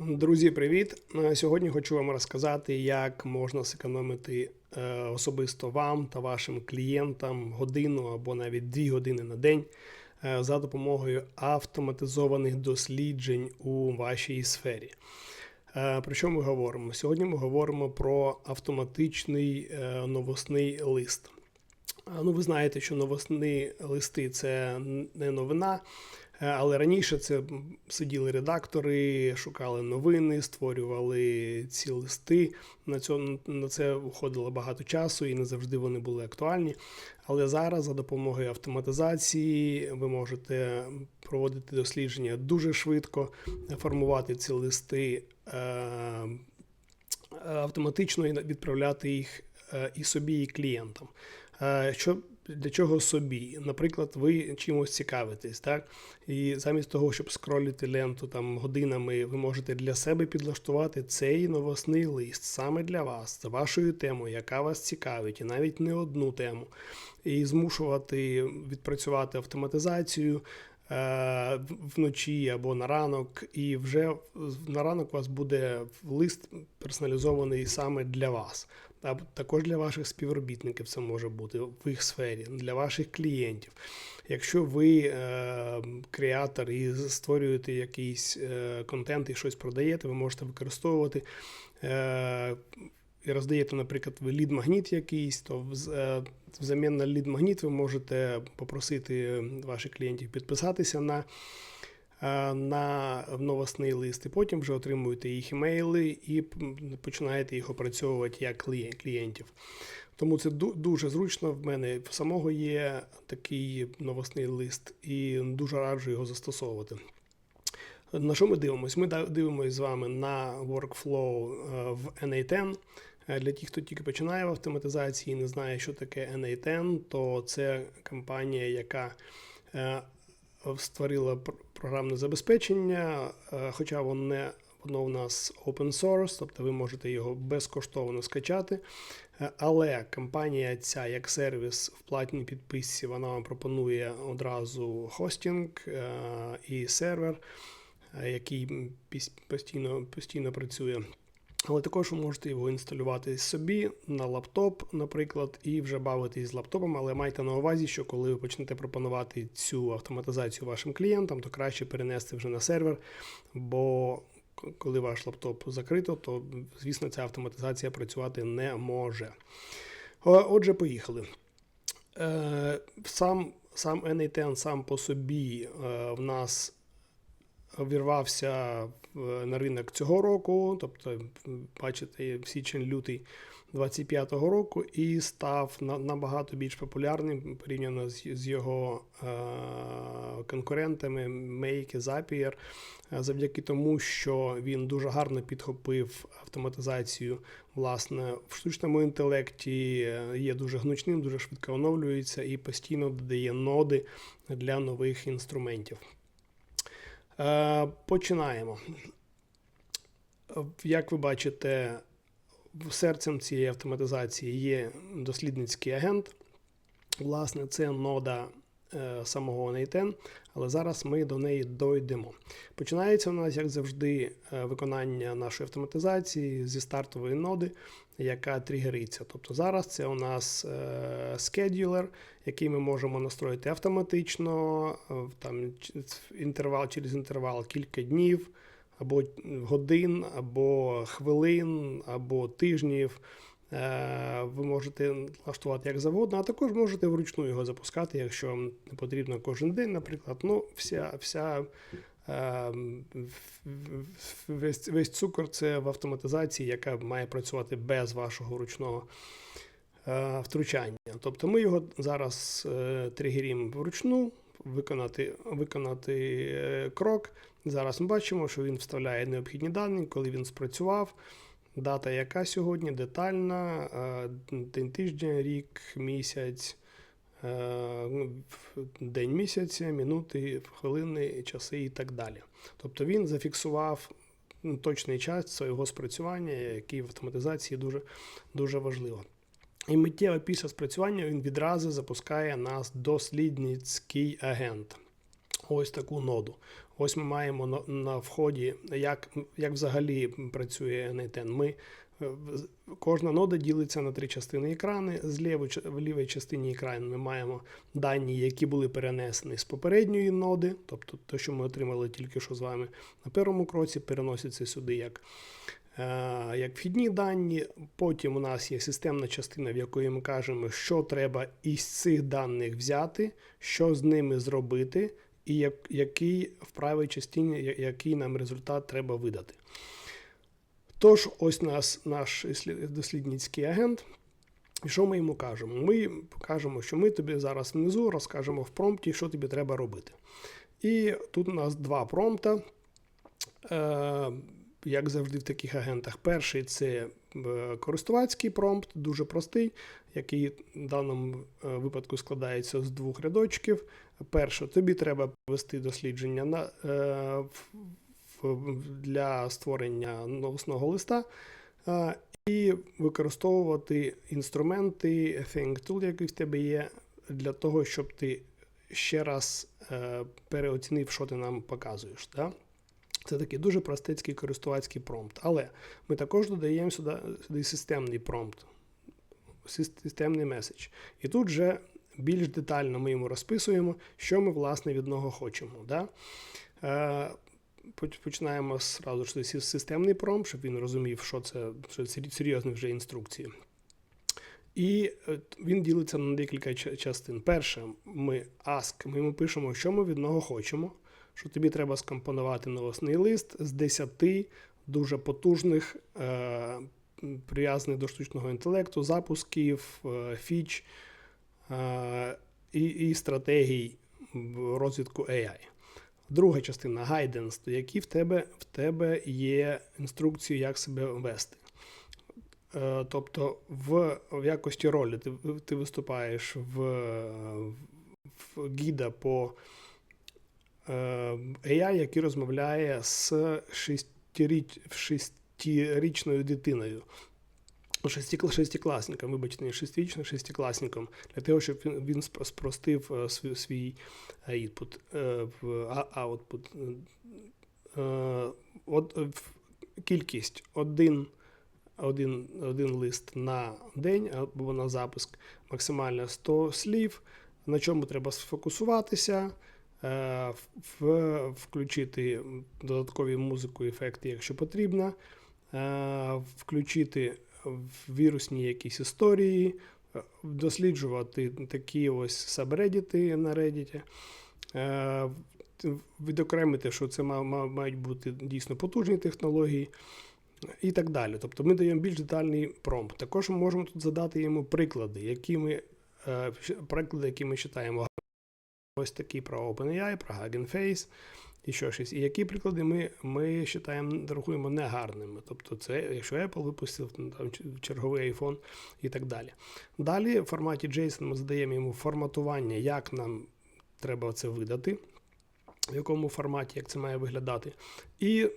Друзі, привіт! Е, Сьогодні хочу вам розказати, як можна зекономити е, особисто вам та вашим клієнтам годину або навіть дві години на день е, за допомогою автоматизованих досліджень у вашій сфері. Про що ми говоримо? Сьогодні ми говоримо про автоматичний новосний лист. Ну, ви знаєте, що новосні листи це не новина, але раніше це сиділи редактори, шукали новини, створювали ці листи. На це, на це уходило багато часу і не завжди вони були актуальні. Але зараз за допомогою автоматизації ви можете проводити дослідження дуже швидко, формувати ці листи е, автоматично і відправляти їх е, і собі, і клієнтам. Е, Що для чого собі? Наприклад, ви чимось цікавитесь, так? І замість того, щоб скролити ленту там годинами, ви можете для себе підлаштувати цей новосний лист саме для вас, за вашою темою, яка вас цікавить, і навіть не одну тему, і змушувати відпрацювати автоматизацію. е, Вночі або на ранок, і вже на ранок у вас буде лист персоналізований саме для вас. А також для ваших співробітників це може бути в їх сфері, для ваших клієнтів. Якщо ви е, креатор і створюєте якийсь е, контент і щось продаєте, ви можете використовувати. Е, і роздаєте, наприклад, ви лід-магніт якийсь, то е, взамін на лід-магніт ви можете попросити ваших клієнтів підписатися на, на новосний лист, і потім вже отримуєте їх імейли і починаєте їх опрацьовувати як клієнтів. Тому це дуже зручно. В мене в самого є такий новосний лист, і дуже раджу його застосовувати. На що ми дивимося? Ми дивимося з вами на workflow е, в NA10. Е, Для тих, хто тільки починає в автоматизації і не знає, що таке NA10, то це компанія, яка е, створила пр- програмне забезпечення, е, хоча воно не воно у нас open source, тобто ви можете його безкоштовно скачати. Е, Але компанія ця як сервіс в платній підписці, вона вам пропонує одразу хостинг е, і сервер, який постійно, постійно працює. Але також ви можете його інсталювати собі на лаптоп, наприклад, і вже бавитись з лаптопом. Але майте на увазі, що коли ви почнете пропонувати цю автоматизацію вашим клієнтам, то краще перенести вже на сервер, бо коли ваш лаптоп закрито, то звісно ця автоматизація працювати не може. Отже, поїхали. Е, Сам, сам NA10 сам по собі е, в нас вірвався на ринок цього року, тобто, бачите, січень-лютий 25-го року, і став на- набагато більш популярним порівняно з, його е, конкурентами і Zapier, е, завдяки тому, що він дуже гарно підхопив автоматизацію. Власне, в штучному інтелекті е, є дуже гнучним, дуже швидко оновлюється і постійно додає ноди для нових інструментів. Е, Починаємо. Е, Як ви бачите, серцем цієї автоматизації є дослідницький агент. Власне, це нода самого NA10, але зараз ми до неї дойдемо. Починається у нас, як завжди, е, виконання нашої автоматизації зі стартової ноди, яка тригериться. Тобто зараз це у нас е, скедюлер, який ми можемо настроїти автоматично, е, там інтервал через інтервал кілька днів, або годин, або хвилин, або тижнів. Е, Ви можете влаштувати як завгодно, а також можете вручну його запускати, якщо вам не потрібно кожен день, наприклад. Ну, вся, вся е, весь, весь цукор це в автоматизації, яка має працювати без вашого ручного е, втручання. Тобто ми його зараз тригеримо вручну, виконати, виконати крок. Зараз ми бачимо, що він вставляє необхідні дані, коли він спрацював. Дата яка сьогодні, детальна, е, день тиждень, рік, місяць, е, ну, день місяця, минути, хвилини, часи і так далі. Тобто він зафіксував ну, точний час свого спрацювання, який в автоматизації дуже, дуже важливо. І миттєво після спрацювання він відразу запускає нас дослідницький агент. ось таку ноду. Ось ми маємо на, на вході, як, як взагалі працює NITN. Ми, е, кожна нода ділиться на три частини екрани. З в лівій частині екрану ми маємо дані, які були перенесені з попередньої ноди, тобто те, що ми отримали тільки що з вами на першому кроці, переноситься сюди як, е, як вхідні дані. Потім у нас є системна частина, в якої ми кажемо, що треба із цих даних взяти, що з ними зробити, і як, який в правій частині, який нам результат треба видати. Тож, ось нас наш дослідницький агент. І що ми йому кажемо? Ми кажемо, що ми тобі зараз внизу розкажемо в промпті, що тобі треба робити. І тут у нас два промпта. Е, як завжди в таких агентах. Перший це е, користувацький промпт, дуже простий, який в даному е, випадку складається з двох рядочків. Перше, тобі треба провести дослідження на, е, для створення новосного листа. е, і використовувати інструменти Think Tool, який в тебе є, для того, щоб ти ще раз переоцінив, що ти нам показуєш. Да? Це такий дуже простецький користувацький промпт. Але ми також додаємо сюди, сюди системний промпт, системний меседж. І тут вже більш детально ми йому розписуємо, що ми власне від нього хочемо. Да? Е, починаємо зразу ж системний промпт, щоб він розумів, що це, що це серйозні вже інструкції. І е, він ділиться на декілька частин. Перше, ми ask, ми йому пишемо, що ми від нього хочемо, що тобі треба скомпонувати новосний лист з 10 дуже потужних, е, м, прив'язаних до штучного інтелекту, запусків, е, фіч е, і, і стратегій розвитку AI. Друга частина guidance, то які в тебе, в тебе є інструкції, як себе вести. Е, Тобто в, в якості ролі ти, ти виступаєш в, в гіда по AI, який розмовляє з шестиріч, шестирічною дитиною. Шестикласником, вибачте, не шестирічним, шестикласником, для того, щоб він, спростив е, свій, свій аутпут. Е, От, е, кількість один, один, один лист на день або на запуск, максимально 100 слів, на чому треба сфокусуватися, е, включити додаткові музику, ефекти, якщо потрібно, включити в вірусні якісь історії, е, досліджувати такі ось сабредіти на Reddit, е, відокремити, що це ма- ма- мають бути дійсно потужні технології. І так далі. Тобто ми даємо більш детальний промпт. Також ми можемо тут задати йому приклади, які ми, е, приклади, які ми читаємо. Ось такі про OpenAI, про Hugging Face і що щось. І які приклади ми, ми вважаємо, рахуємо негарними. Тобто, це якщо Apple випустив там, черговий iPhone і так далі. Далі в форматі JSON ми задаємо йому форматування, як нам треба це видати, в якому форматі, як це має виглядати. І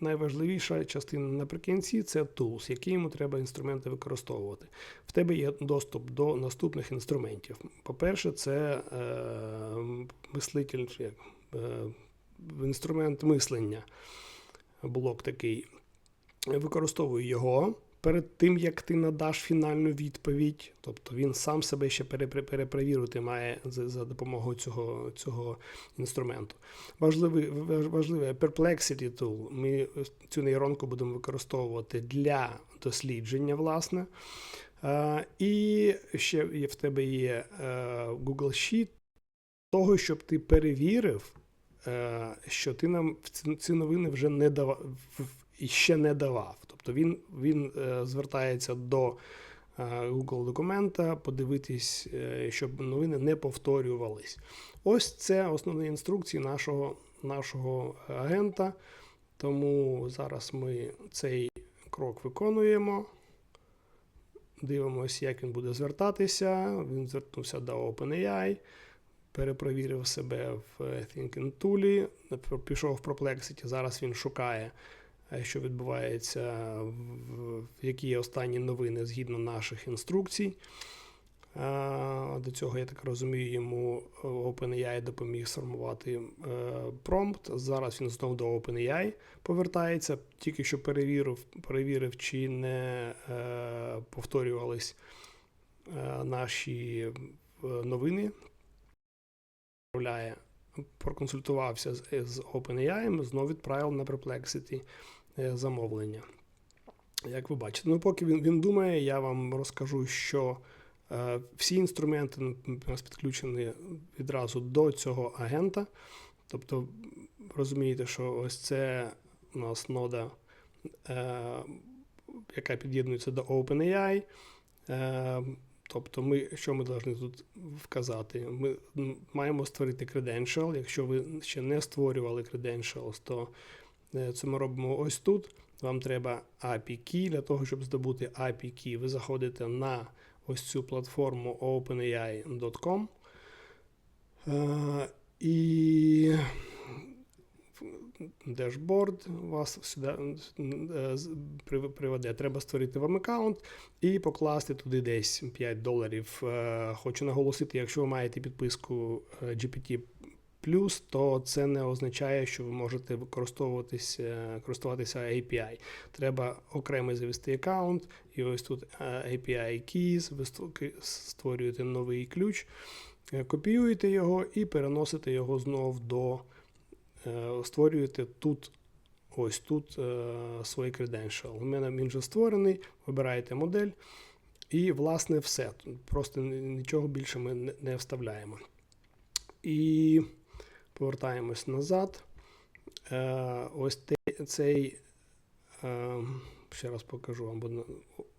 найважливіша частина наприкінці це tools, які йому треба інструменти використовувати. В тебе є доступ до наступних інструментів. По-перше, це е, мислитель, як, е, інструмент мислення, блок такий. Використовуй його перед тим, як ти надаш фінальну відповідь. Тобто він сам себе ще перепровірити має за, допомогою цього, цього інструменту. Важливий, важ- важливий Perplexity Tool. Ми цю нейронку будемо використовувати для дослідження, власне. І ще в тебе є е, Google Sheet того, щоб ти перевірив, що ти нам ці- новини вже не давав ще не давав. Тобто він, він е, звертається до е, Google документа, подивитись, е, щоб новини не повторювались. Ось це основні інструкції нашого, нашого агента. Тому зараз ми цей крок виконуємо. Дивимося, як він буде звертатися. Він звернувся до OpenAI, перепровірив себе в Thinking Tool, пішов в Perplexity. Зараз він шукає, е, що відбувається, які є останні новини згідно наших інструкцій. Е, До цього, я так розумію, йому е, OpenAI допоміг сформувати е, промпт. Зараз він знову до OpenAI повертається. Тільки що перевірив, перевірив чи не е, повторювались е, наші е, новини. Відправляє, Проконсультувався з, OpenAI, знову відправив на Perplexity е, замовлення. Як ви бачите, ну поки він, він думає, я вам розкажу, що е, всі інструменти у нас підключені відразу до цього агента. Тобто, розумієте, що ось це у нас нода, е, яка під'єднується до OpenAI. Е, тобто, ми, що ми повинні тут вказати? Ми маємо створити credential. Якщо ви ще не створювали credentials, то е, це ми робимо ось тут. Вам треба API key. Для того, щоб здобути API key, ви заходите на ось цю платформу openai.com. Е, і дешборд вас сюди е, приведе. Треба створити вам аккаунт і покласти туди десь 5 доларів. Е, Хочу наголосити, якщо ви маєте підписку е, GPT то це не означає, що ви можете використовуватися, користуватися API. Треба окремо завести аккаунт, і ось тут API Keys, ви створюєте новий ключ, копіюєте його і переносите його знов до створюєте тут. Ось тут е, свій credential. У мене він вже створений, вибираєте модель, і, власне, все. Просто нічого більше ми не, вставляємо. І повертаємось назад. Е, ось цей. Е, ще раз покажу вам. бо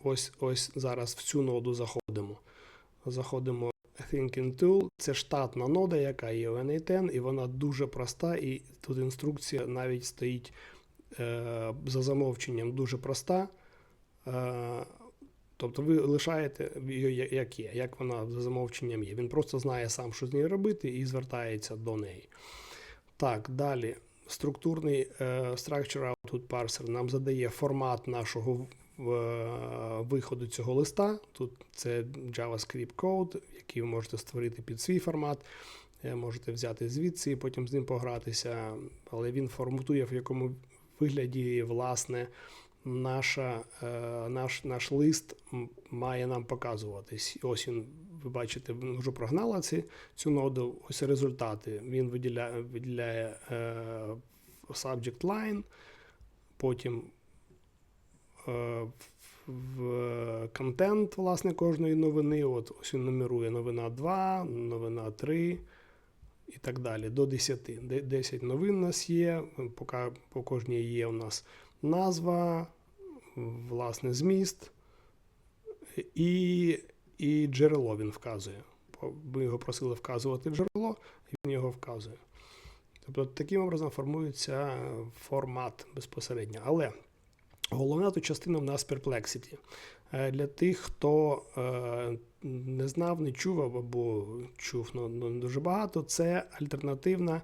Ось, ось зараз в цю ноду заходимо. Заходимо Thinking Tool. Це штатна нода, яка є у NA10, і вона дуже проста. І тут інструкція навіть стоїть е, за замовченням дуже проста. Е, тобто ви лишаєте її як є, як вона за замовченням є. Він просто знає сам, що з нею робити, і звертається до неї. Так, далі. Структурний е, Structure Output Parser нам задає формат нашого в- виходу цього листа. Тут це JavaScript код, який ви можете створити під свій формат. Е, Можете взяти звідси і потім з ним погратися, але він форматує, в якому вигляді, власне, наша, е, наш, наш лист має нам показуватись. Ось він, ви бачите, вже прогнала ці, цю ноду. Ось результати. Він виділяє, виділяє е, subject line, потім е, в контент власне кожної новини. От ось він нумерує новина 2, новина 3 і так далі. До 10. 10 новин у нас є. Поки по кожній є у нас назва, власне, зміст і, і джерело він вказує. Ми його просили вказувати джерело, і він його вказує. Тобто таким образом формується формат безпосередньо. Але головна тут частина в нас Perplexity. Е, Для тих, хто е, не знав, не чув або чув ну, ну, не дуже багато, це альтернативна,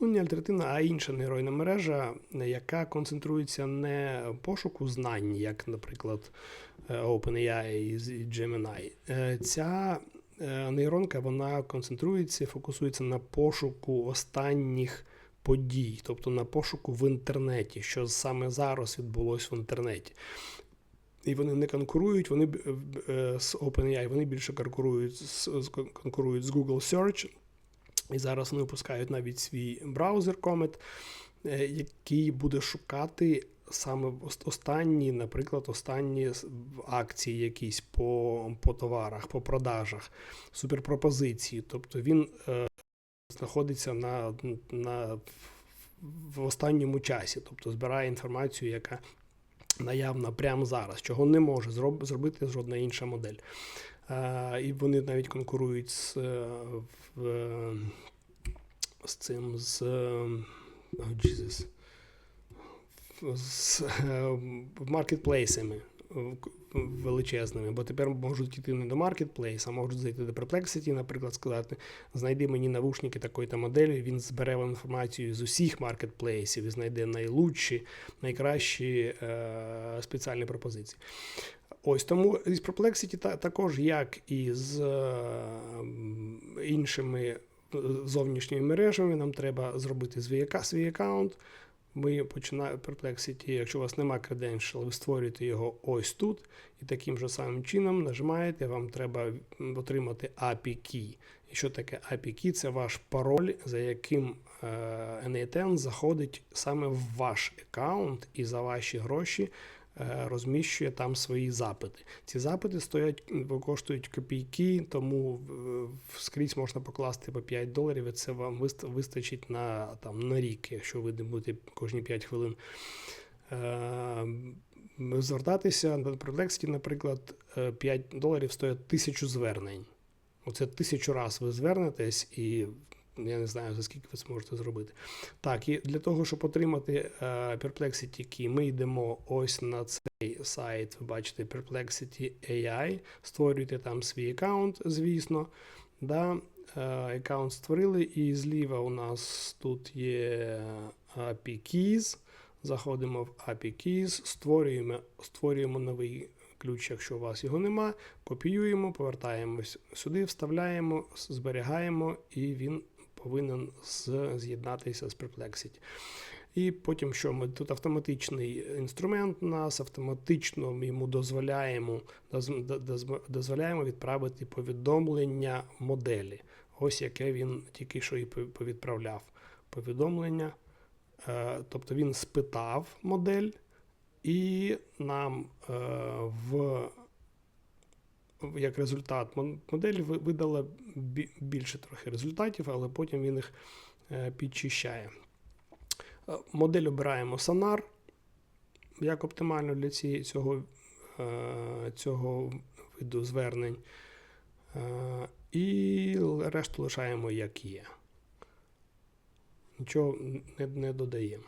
ну не альтернативна, а інша нейронна мережа, яка концентрується не пошуку знань, як, наприклад, е, OpenAI і Gemini. Ця нейронка вона концентрується, фокусується на пошуку останніх подій, тобто на пошуку в інтернеті, що саме зараз відбулося в інтернеті. І вони не конкурують, вони е, з OpenAI, вони більше конкурують з, конкурують з Google Search. І зараз вони випускають навіть свій браузер Comet, е, який буде шукати саме останні, наприклад, останні акції якісь по, по товарах, по продажах, суперпропозиції. Тобто він е, знаходиться на, на, в останньому часі, тобто збирає інформацію, яка наявна прямо зараз, чого не може зробити жодна інша модель. Е, і вони навіть конкурують з, е, з цим з. oh, Jesus. з е, маркетплейсами величезними, бо тепер можуть йти не до маркетплейс, а можуть зайти до Perplexity, наприклад, сказати: знайди мені навушники такої-то моделі, він збере інформацію з усіх маркетплейсів і знайде найлучші, найкращі е, спеціальні пропозиції. Ось тому із Perplexity та, також, як і з е, іншими е, зовнішніми мережами, нам треба зробити свій аккаунт. Ми починаємо Perplexity, якщо у вас нема credential, ви створюєте його ось тут. І таким же самим чином нажимаєте, вам треба отримати API Key. І що таке API Key? Це ваш пароль, за яким е, N8N заходить саме в ваш аккаунт і за ваші гроші е, розміщує там свої запити. Ці запити стоять, коштують копійки, тому е, скрізь можна покласти по 5 доларів, і це вам вистачить на, там, на рік, якщо ви не будете кожні 5 хвилин е, звертатися. На Perplexity, наприклад, е, 5 доларів стоять тисячу звернень. Оце тисячу раз ви звернетесь, і я не знаю, за скільки ви зможете зробити. Так, і для того, щоб отримати е, Perplexity Key, ми йдемо ось на цей сайт. Ви бачите Perplexity AI. Створюєте там свій аккаунт, звісно. Да, е, аккаунт створили, і зліва у нас тут є API Keys. Заходимо в API Keys, створюємо, створюємо новий ключ, якщо у вас його нема, копіюємо, повертаємось сюди, вставляємо, зберігаємо, і він повинен з'єднатися з Perplexity. І потім що ми тут автоматичний інструмент у нас, автоматично йому дозволяємо, доз- до- доз- дозволяємо відправити повідомлення моделі. Ось яке він тільки що і повідправляв повідомлення. Е, Тобто він спитав модель, і нам е, в- як результат модель видала більше трохи результатів, але потім він їх е, підчищає. Е, Модель обираємо Sonar як оптимально для цього, е, цього виду звернень. І решту лишаємо як є. Нічого не, не додаємо.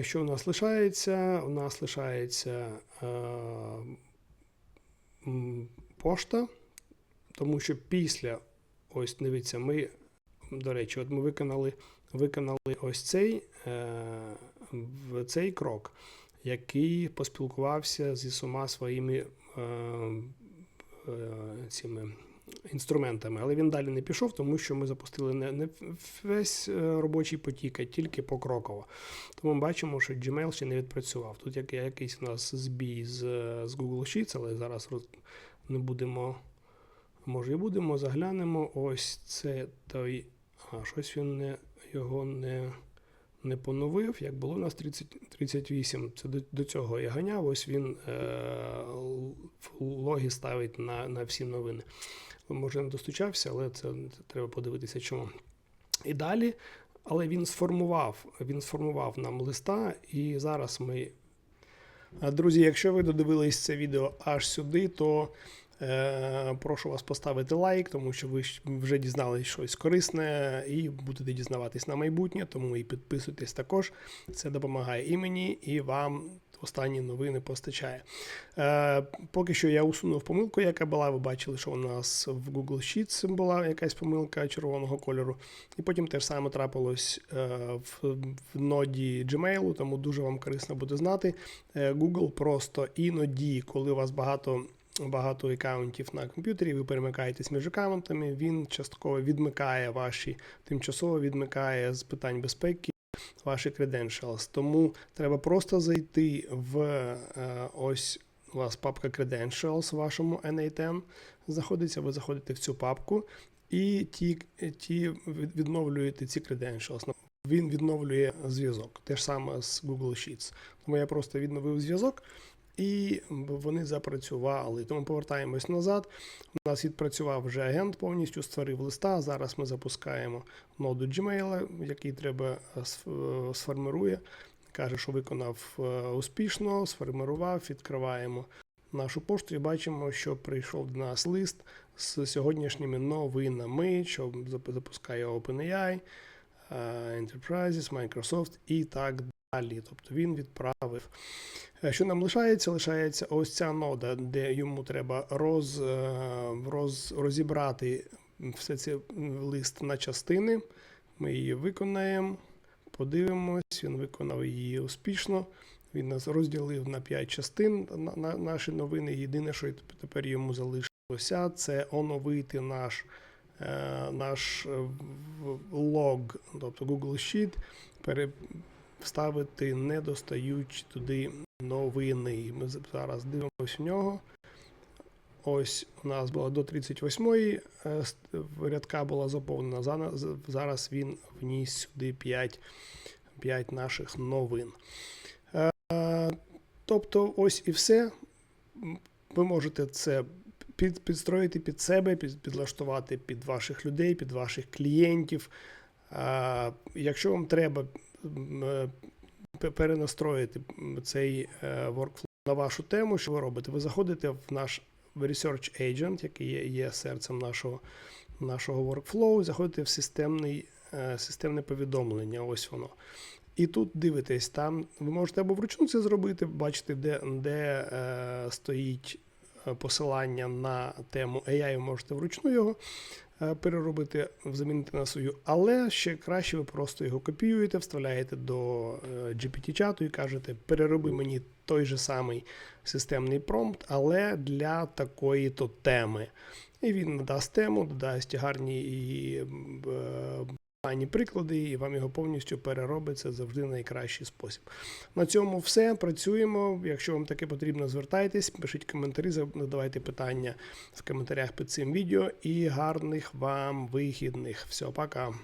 Що у нас лишається? У нас лишається пошта, тому що після, ось дивіться, ми, до речі, от ми виконали, виконали ось цей, е, цей крок, який поспілкувався зі всіма своїми е, е, цими інструментами, але він далі не пішов, тому що ми запустили не, не весь е, робочий потік, а тільки покроково. Тому ми бачимо, що Gmail ще не відпрацював. Тут як, якийсь у нас збій з, з Google Sheets, але зараз не будемо. Може і будемо, заглянемо. Ось це той. А, щось він не, його не, не поновив. Як було у нас 30, 38, це до, до цього я ганяв. Ось він е, л- логи ставить на, на всі новини. Може, не достучався, але це, це треба подивитися, чому. І далі, але він сформував, він сформував нам листа, і зараз ми. Друзі, якщо ви додивились це відео аж сюди, то е, прошу вас поставити лайк, тому що ви вже дізнались щось корисне і будете дізнаватись на майбутнє, тому і підписуйтесь також. Це допомагає і мені, і вам. Останні новини постачає. Е, поки що я усунув помилку, яка була. Ви бачили, що у нас в Google Sheets була якась помилка червоного кольору. І потім те ж саме трапилось е, в, ноді Gmail, тому дуже вам корисно буде знати. Е, Google просто іноді, коли у вас багато. Багато аккаунтів на комп'ютері, ви перемикаєтесь між аккаунтами, він частково відмикає ваші, тимчасово відмикає з питань безпеки ваші credentials. Тому треба просто зайти в е, ось у вас папка Credentials в вашому N8N знаходиться, ви заходите в цю папку і ті, ті відновлюєте ці credentials. Ну, Він відновлює зв'язок. Те ж саме з Google Sheets. Тому я просто відновив зв'язок. І вони запрацювали. Тому повертаємось назад. У нас відпрацював вже агент, повністю створив листа. Зараз ми запускаємо ноду Gmail, який треба е, е, сформирує. Каже, що виконав е, успішно, сформирував, відкриваємо нашу пошту і бачимо, що прийшов до нас лист з сьогоднішніми новинами, що запускає OpenAI, Enterprises, Microsoft і так далі. Тобто він відправив. Е, Що нам лишається? Лишається ось ця нода, де йому треба роз, е, роз, розібрати все це лист на частини. Ми її виконаємо. Подивимось, він виконав її успішно. Він нас розділив на 5 частин на, на наші новини. Єдине, що тепер йому залишилося, це оновити наш, е, наш лог, тобто Google Sheet, переставити недостаючі туди новини. Ми зараз дивимося в нього. Ось у нас було до 38-ї е, рядка була заповнена. Зараз він вніс сюди 5, 5 наших новин. Е, Тобто, ось і все. Ви можете це під, підстроїти під себе, під, підлаштувати під ваших людей, під ваших клієнтів. Е, Якщо вам треба перенастроїти цей е, workflow на вашу тему, що ви робите? Ви заходите в наш Research Agent, який є, є серцем нашого, нашого workflow, заходите в системний, е, системне повідомлення. Ось воно. І тут дивитесь, там ви можете або вручну це зробити, бачите, де, де е, стоїть е, посилання на тему AI, ви можете вручну його е, переробити, замінити на свою, але ще краще ви просто його копіюєте, вставляєте до е, GPT-чату і кажете, перероби мені той же самий системний промпт, але для такої-то теми. І він надасть тему, додасть гарні і е, приклади, і вам його повністю переробить. Це завжди найкращий спосіб. На цьому все. Працюємо. Якщо вам таке потрібно, звертайтесь, пишіть коментарі, задавайте питання в коментарях під цим відео. І гарних вам вихідних. Все, пока.